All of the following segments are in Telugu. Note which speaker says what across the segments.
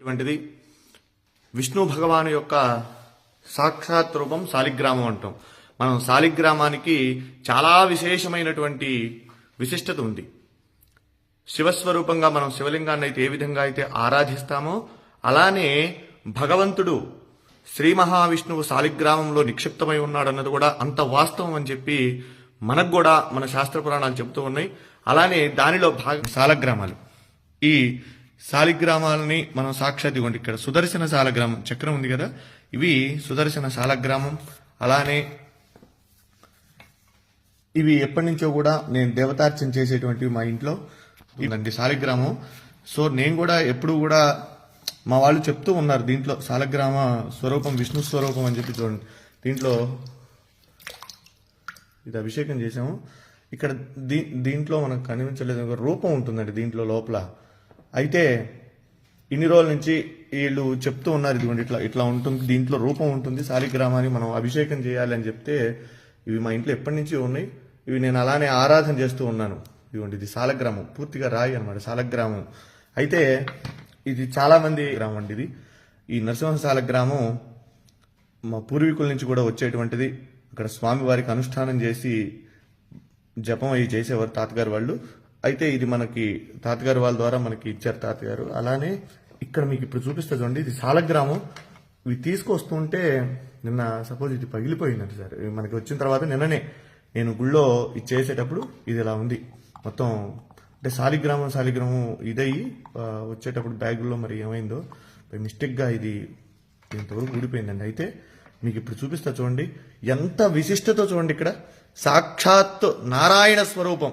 Speaker 1: ఇటువంటిది విష్ణు భగవాను యొక్క సాక్షాత్ రూపం శాలిగ్రామం అంటాం. మనం శాలిగ్రామానికి చాలా విశేషమైనటువంటి విశిష్టత ఉంది. శివస్వరూపంగా మనం శివలింగాన్ని అయితే ఏ విధంగా అయితే ఆరాధిస్తామో అలానే భగవంతుడు శ్రీ మహావిష్ణువు శాలిగ్రామంలో నిక్షిప్తమై ఉన్నాడన్నది కూడా అంత వాస్తవం అని చెప్పి మనకు కూడా మన శాస్త్ర పురాణాలు చెబుతూ ఉన్నాయి. అలానే దానిలో భాగ శాలగ్రామాలు ఈ శాలిగ్రామాలని మనం సాక్షాత్ ఇవ్వండి. ఇక్కడ సుదర్శన శాలగ్రామం చక్రం ఉంది కదా? ఇవి సుదర్శన శాలగ్రామం అలానే ఇవి ఎప్పటి నుంచో కూడా నేను దేవతార్చన చేసేటువంటివి మా ఇంట్లో. ఇదండి శాలిగ్రామం సో నేను కూడా ఎప్పుడు కూడా మా వాళ్ళు చెప్తూ ఉన్నారు దీంట్లో శాలగ్రామ స్వరూపం విష్ణు స్వరూపం అని చెప్పి చూడండి. దీంట్లో ఇది అభిషేకం చేసాము ఇక్కడ దీ దీంట్లో మనకు కనిపించలేదు ఒక రూపం ఉంటుందండి దీంట్లో లోపల. అయితే ఇన్ని రోజుల నుంచి వీళ్ళు చెప్తూ ఉన్నారు ఇదిగోండి ఇట్లా ఇట్లా ఉంటుంది దీంట్లో రూపం ఉంటుంది శాలిగ్రామాన్ని మనం అభిషేకం చేయాలి అని చెప్తే ఇవి మా ఇంట్లో ఎప్పటి నుంచి ఉన్నాయి. ఇవి నేను అలానే ఆరాధన చేస్తూ ఉన్నాను. ఇదిగోండి ఇది సాలగ్రామం పూర్తిగా రాయి అనమాట సాలగ్రామం అయితే ఇది చాలామంది గ్రామం అండి ఇది. ఈ నరసింహ సాలగ్రామం మా పూర్వీకుల నుంచి కూడా వచ్చేటువంటిది. అక్కడ స్వామివారికి అనుష్ఠానం చేసి జపం అవి చేసేవారు తాతగారు వాళ్ళు. అయితే ఇది మనకి తాతగారు వాళ్ళ ద్వారా మనకి ఇచ్చారు తాతగారు. అలానే ఇక్కడ మీకు ఇప్పుడు చూపిస్తా చూడండి ఇది సాలగ్రామం. ఇవి తీసుకొస్తుంటే నిన్న సపోజ్ ఇది పగిలిపోయిందండి సార్. మనకి వచ్చిన తర్వాత నిన్ననే నేను గుళ్ళో ఇది చేసేటప్పుడు ఇది ఇలా ఉంది. మొత్తం అంటే సాలిగ్రామం సాలిగ్రామం ఇదయ్యి వచ్చేటప్పుడు బ్యాగుల్లో మరి ఏమైందో మిస్టేక్గా ఇది ఇంతవరకు ఊడిపోయిందండి. అయితే మీకు ఇప్పుడు చూపిస్తా చూడండి ఎంత విశిష్టతో చూడండి ఇక్కడ. సాక్షాత్ నారాయణ స్వరూపం.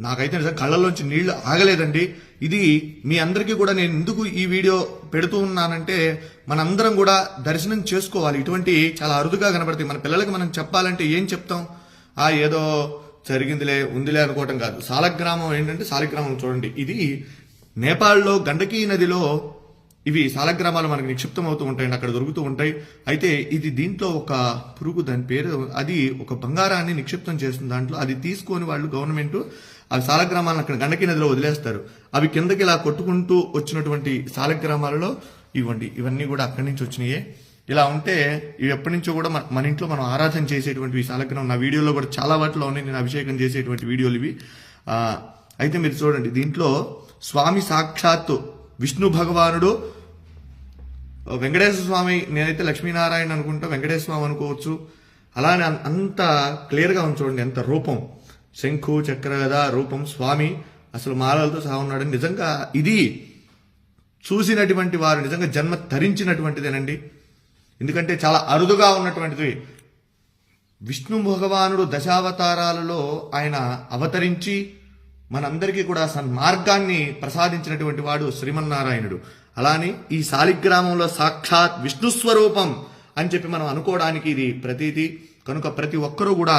Speaker 1: నాకైతే నిజంగా కళ్ళల్లోంచి నీళ్ళు ఆగలేదండి. ఇది మీ అందరికీ కూడా నేను ఎందుకు ఈ వీడియో పెడుతూ ఉన్నానంటే మనందరం కూడా దర్శనం చేసుకోవాలి. ఇటువంటి చాలా అరుదుగా కనబడతాయి. మన పిల్లలకి మనం చెప్పాలంటే ఏం చెప్తాం? ఆ ఏదో జరిగిందిలే ఉందిలే అనుకోవటం కాదు. సాలగ్రామం ఏంటంటే సాలగ్రామం చూడండి. ఇది నేపాల్లో గండకీ నదిలో ఇవి సాలగ్రామాలు మనకి నిక్షిప్తం అవుతూ ఉంటాయండి. అక్కడ దొరుకుతూ ఉంటాయి. అయితే ఇది దీంట్లో ఒక పురుగు దాని పేరు అది ఒక బంగారాన్ని నిక్షిప్తం చేస్తుంది దాంట్లో. అది తీసుకొని వాళ్ళు గవర్నమెంట్ ఆ సాలగ్రామాలను అక్కడ గండకి నదిలో వదిలేస్తారు. అవి కిందకి ఇలా కొట్టుకుంటూ వచ్చినటువంటి సాలగ్రామాలలో ఇవ్వండి. ఇవన్నీ కూడా అక్కడి నుంచి వచ్చినాయే. ఇలా ఉంటే ఇవి ఎప్పటి నుంచో కూడా మన- మన ఇంట్లో మనం ఆరాధన చేసేటువంటి ఈ సాలగ్రామం నా వీడియోలో కూడా చాలా వాటిలో ఉన్నాయి. నేను అభిషేకం చేసేటువంటి వీడియోలు ఇవి. అయితే మీరు చూడండి. దీంట్లో స్వామి సాక్షాత్తు విష్ణు భగవానుడు వెంకటేశ్వర స్వామి నేనైతే లక్ష్మీనారాయణ అనుకుంటా వెంకటేశ్వర స్వామి అనుకోవచ్చు. అలానే అంత క్లియర్గా ఉంది చూడండి. ఎంత రూపం. శంఖు చక్రగద రూపం స్వామి అసలు మాలలతో సహా ఉన్నాడని నిజంగా ఇది చూసినటువంటి వారు నిజంగా జన్మ ధరించినటువంటిదేనండి ఎందుకంటే చాలా అరుదుగా ఉన్నటువంటిది. విష్ణు భగవానుడు దశావతారాలలో ఆయన అవతరించి మనందరికీ కూడా సన్మార్గాన్ని ప్రసాదించినటువంటి వాడు శ్రీమన్నారాయణుడు. అలానే ఈ శాలిగ్రామంలో సాక్షాత్ విష్ణు స్వరూపం అని చెప్పి మనం అనుకోవడానికి ఇది ప్రతీది కనుక ప్రతి ఒక్కరూ కూడా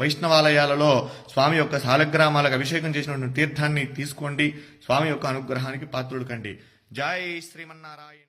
Speaker 1: వైష్ణవాలయాలలో స్వామి యొక్క సాలగ్రామాలకు అభిషేకం చేసినటువంటి తీర్థాన్ని తీసుకోండి. స్వామి యొక్క అనుగ్రహానికి పాత్రుడు కండి. జై శ్రీమన్నారాయణ.